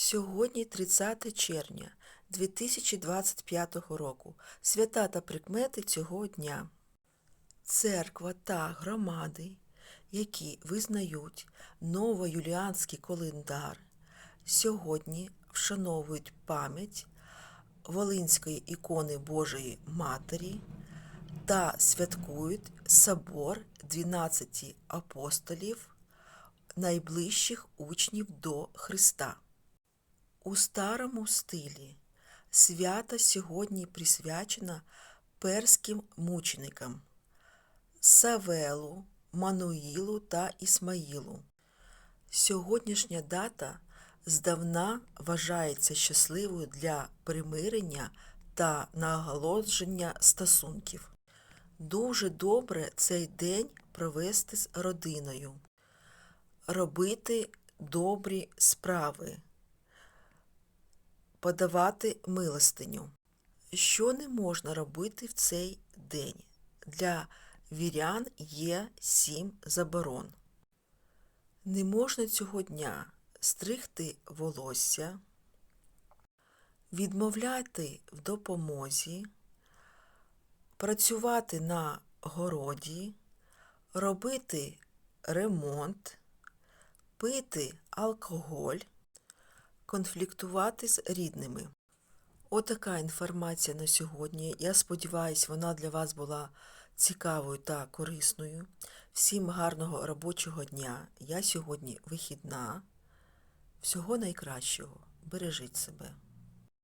Сьогодні 30 червня 2025 року. Свята та прикмети цього дня. Церква та громади, які визнають новоюліанський календар, сьогодні вшановують пам'ять Волинської ікони Божої Матері та святкують собор 12 апостолів, найближчих учнів до Христа. У старому стилі свято сьогодні присвячено перським мученикам Савелу, Мануїлу та Ісмаїлу. Сьогоднішня дата здавна вважається щасливою для примирення та наголодження стосунків. Дуже добре цей день провести з родиною, робити добрі справи, подавати милостиню. Що не можна робити в цей день? Для вірян є сім заборон. Не можна цього дня стригти волосся, відмовляти в допомозі, працювати на городі, робити ремонт, пити алкоголь, конфліктувати з рідними. Отака інформація на сьогодні. Я сподіваюся, вона для вас була цікавою та корисною. Всім гарного робочого дня. Я сьогодні вихідна. Всього найкращого. Бережіть себе.